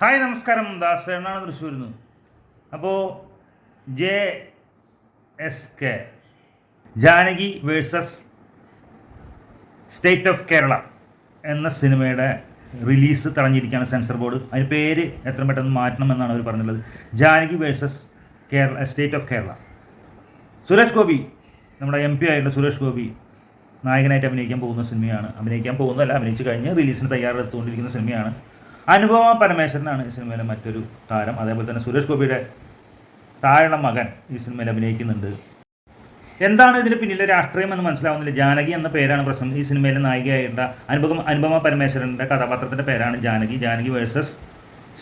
Hi നമസ്കാരം. ദാസേണാണ് തൃശ്ശൂരിൽ നിന്ന് അപ്പോൾ J S K Janaki versus state of Kerala എന്ന സിനിമയുടെ റിലീസ് തടഞ്ഞിരിക്കുകയാണ് സെൻസർ ബോർഡ്. അതിന് പേര് എത്ര പെട്ടെന്ന് മാറ്റണമെന്നാണ് അവർ പറഞ്ഞിട്ടുള്ളത്. Janaki versus Kerala state of Kerala Suresh Gopi നമ്മുടെ എം പി ആയിട്ടുള്ള സുരേഷ് ഗോപി നായകനായിട്ട് അഭിനയിക്കാൻ പോകുന്ന സിനിമയാണ്. അഭിനയിക്കാൻ പോകുന്നതല്ല അഭിനയിച്ച് കഴിഞ്ഞ് റിലീസിന് തയ്യാറെടുത്തുകൊണ്ടിരിക്കുന്ന സിനിമയാണ്. അനുപമ പരമേശ്വരനാണ് ഈ സിനിമയിലെ മറ്റൊരു താരം. അതേപോലെ തന്നെ സുരേഷ് ഗോപിയുടെ താഴെ മകൻ ഈ സിനിമയിൽ അഭിനയിക്കുന്നുണ്ട്. എന്താണ് ഇതിന് പിന്നിലെ രാഷ്ട്രീയം എന്ന് മനസ്സിലാവുന്നില്ല. ജാനകി എന്ന പേരാണ് പ്രശ്നം. ഈ സിനിമയിലെ നായികയായിട്ട അനുപമ അനുപമ പരമേശ്വരന്റെ കഥാപാത്രത്തിന്റെ പേരാണ് Janaki. Janaki versus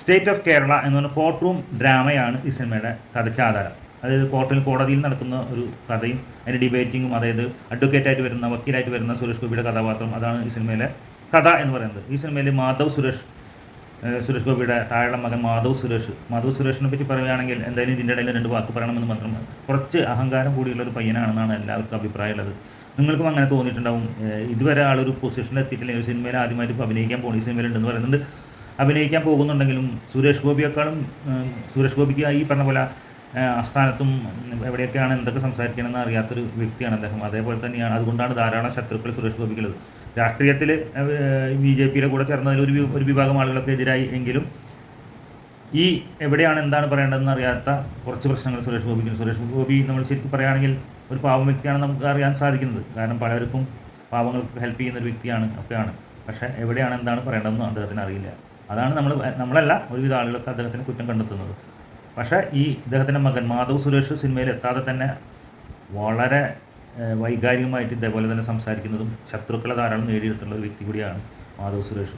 state of Kerala എന്ന് പറഞ്ഞ കോർട്ട് റൂം ഡ്രാമയാണ് ഈ സിനിമയുടെ കഥയ്ക്ക് ആധാരം. അതായത് കോർട്ടിൽ കോടതിയിൽ നടക്കുന്ന ഒരു കഥയും അതിന്റെ ഡിബേറ്റിങ്ങും അതായത് അഡ്വക്കേറ്റായിട്ട് വരുന്ന വക്കീലായിട്ട് വരുന്ന സുരേഷ് ഗോപിയുടെ കഥാപാത്രം അതാണ് ഈ സിനിമയിലെ കഥ എന്ന് പറയുന്നത്. ഈ സിനിമയിൽ മാധവ് സുരേഷ് സുരേഷ് ഗോപിയുടെ താഴെ മകൻ മാധവ് സുരേഷ്. മാധവ് സുരേഷിനെ പറ്റി പറയുകയാണെങ്കിൽ എന്തായാലും ഇതിന്റെ ഇടയിൽ രണ്ട് വാക്ക് പറയണമെന്ന് മാത്രം കുറച്ച് അഹങ്കാരം കൂടിയുള്ള ഒരു പയ്യനാണെന്നാണ് എല്ലാവർക്കും അഭിപ്രായമുള്ളത്. നിങ്ങൾക്കും അങ്ങനെ തോന്നിയിട്ടുണ്ടാവും. ഇതുവരെ ആളൊരു പൊസിഷനിൽ എത്തിയിട്ടില്ല. ഒരു സിനിമയിൽ ആദ്യമായിട്ട് ഇപ്പോൾ അഭിനയിക്കാൻ പോണി സിനിമയിലുണ്ടെന്ന് പറയുന്നുണ്ട്. അഭിനയിക്കാൻ പോകുന്നുണ്ടെങ്കിലും സുരേഷ് ഗോപിയേക്കാളും സുരേഷ് ഗോപിക്ക് ഈ പറഞ്ഞ പോലെ ആസ്ഥാനത്തും എവിടെയൊക്കെയാണ് എന്തൊക്കെ സംസാരിക്കണമെന്ന് അറിയാത്തൊരു വ്യക്തിയാണ് അദ്ദേഹം. അതേപോലെ തന്നെയാണ്. അതുകൊണ്ടാണ് ധാരാളം ശത്രുക്കൾ സുരേഷ് ഗോപിക്കുള്ളത്. രാഷ്ട്രീയത്തിൽ ബി ജെ പിയുടെ കൂടെ ചേർന്നതിൽ ഒരു ഒരു വിഭാഗം ആളുകളൊക്കെ എതിരായി എങ്കിലും ഈ എവിടെയാണ് എന്താണ് പറയേണ്ടതെന്ന് അറിയാത്ത കുറച്ച് പ്രശ്നങ്ങൾ സുരേഷ് ഗോപിക്ക്. സുരേഷ് ഗോപി നമ്മൾ ശരിക്കും പറയുകയാണെങ്കിൽ ഒരു പാവം വ്യക്തിയാണ് നമുക്ക് അറിയാൻ സാധിക്കുന്നത്. കാരണം പലർക്കും പാവങ്ങൾക്ക് ഹെൽപ്പ് ചെയ്യുന്ന ഒരു വ്യക്തിയാണ് ഒക്കെയാണ്. പക്ഷേ എവിടെയാണ് എന്താണ് പറയേണ്ടതെന്ന് അദ്ദേഹത്തിന് അറിയില്ല. അതാണ് നമ്മൾ നമ്മളല്ല ഒരുവിധ ആളുകൾക്ക് അദ്ദേഹത്തിന് കുറ്റം കണ്ടെത്തുന്നത്. പക്ഷേ ഈ ഇദ്ദേഹത്തിന്റെ മകൻ മാധവ് സുരേഷ് സിനിമയിൽ എത്താതെ തന്നെ വളരെ വൈകാരികമായിട്ട് ഇതേപോലെ തന്നെ സംസാരിക്കുന്നതും ശത്രുക്കളെ ധാരാളം നേടിയെടുത്തുള്ള ഒരു വ്യക്തി കൂടിയാണ് മാധവ് സുരേഷ്.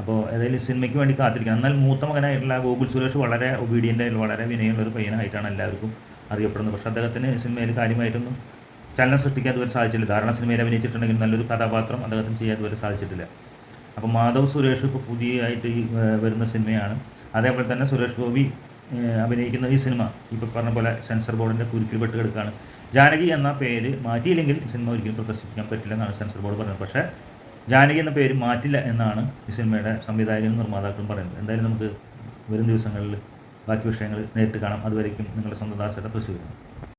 അപ്പോൾ ഏതായാലും സിനിമയ്ക്ക് വേണ്ടി കാത്തിരിക്കണം എന്നാൽ മൂത്ത മകനായിട്ടുള്ള ഗോകുൽ സുരേഷ് വളരെ ഒബീഡിയന്റ് വളരെ വിനയമുള്ള ഒരു പയ്യനായിട്ടാണ് എല്ലാവർക്കും അറിയപ്പെടുന്നത്. പക്ഷേ അദ്ദേഹത്തിന് സിനിമയിൽ കാര്യമായിട്ടൊന്നും ചലനം സൃഷ്ടിക്കാൻ ഇതുവരെ സാധിച്ചില്ല. ധാരണ സിനിമയിൽ അഭിനയിച്ചിട്ടുണ്ടെങ്കിൽ നല്ലൊരു കഥാപാത്രം അദ്ദേഹത്തിന് ചെയ്യാൻ ഇതുവരെ സാധിച്ചിട്ടില്ല. അപ്പോൾ മാധവ് സുരേഷ് ഇപ്പോൾ പുതിയതായിട്ട് വരുന്ന സിനിമയാണ്. അതേപോലെ തന്നെ സുരേഷ് ഗോപി അഭിനയിക്കുന്ന ഈ സിനിമ. ഇപ്പോൾ പറഞ്ഞ പോലെ സെൻസർ ബോർഡിന്റെ കുരുക്കിൽ പെട്ട് കിടക്കുകയാണ് ജാനകി എന്ന പേര് മാറ്റിയില്ലെങ്കിൽ സിനിമ ഒരിക്കലും പ്രദർശിപ്പിക്കാൻ പറ്റില്ലെന്നാണ് സെൻസർ ബോർഡ് പറയുന്നത്. പക്ഷേ ജാനകി എന്ന പേര് മാറ്റില്ല എന്നാണ് ഈ സിനിമയുടെ സംവിധായകനും നിർമ്മാതാക്കളും പറയുന്നത്. എന്തായാലും നമുക്ക് വരും ദിവസങ്ങളിൽ ബാക്കി വിഷയങ്ങൾ നേരിട്ട് കാണാം. അതുവരേക്കും നിങ്ങളുടെ സ്വന്തം ദാസയുടെ തൃശ്ശൂർ